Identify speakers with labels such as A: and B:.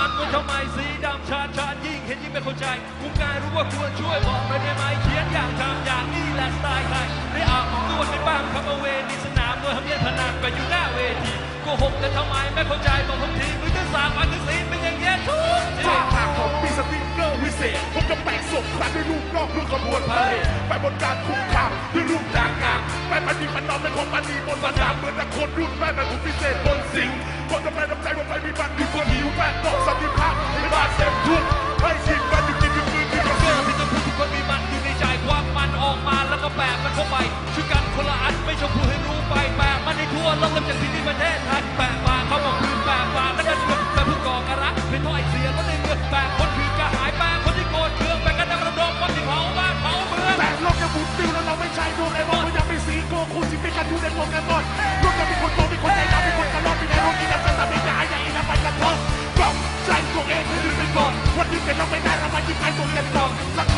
A: มันว่าทำไมสีดำชาชายิ่งเห็นยิ่งไม่เข้าใจกูกายรู้ว่าควรช่วยบอกหน่อยได้ไหมเขียนอย่างทำอย่างนี้แหละสไตล์ใครได้อานของนวดกันบ้างคำเอาเวนีสนามมวยทำเล่นพนันไปอยู่หน้าเวทีโกหกแต่ทำไมไม่เข้าใจบอกผมทีมือจะสามวันคือสีเป็นอย่างเงี้ยทุกที
B: ถ้าหากผมมีสติ๊กเกอร์วิเศษผมจะแปลงศพครั้ด้วยรูปนอกรูปขบวนพาเหรดไปบนการคุกคามด้วยรูปนางงามไปปฏิบัตินอมในของปฏิบนสนามเหมือนแต่คนรุ่นแม่แต่ผมพิเศษบน น
A: ลกเริ่มจากที่นี่ประเทศไทยแบกมาเขาบอกคืนแบกมาแล้วก็เดือดแต่ผู้ก่อการรักเป็นถ้อยเสียก็ในเมืองแบกคนคืนกระหายแบกคนที่โกรธเคืองแบกกันดังระดมคนที่เผาบ้านเผาเมือง
B: แต่โลกจะหมุนติ้วแล้วเราไม่ใช่ดวงไอ้บอลเรายังไม่สีโกคูสิเป็นกันอยู่ในวงกันก่อนโลกจะมีคนโตมีคนใจดำมีคนกระลอกมีในโลกนี้นะจะไม่ได้อย่างนี้นะไปกันท้องกล่องใจตัวเองให้ลืมไปก่อนวันนี้เป็นเราไม่ได้เรามายิ้มให้ตัวกันก่อน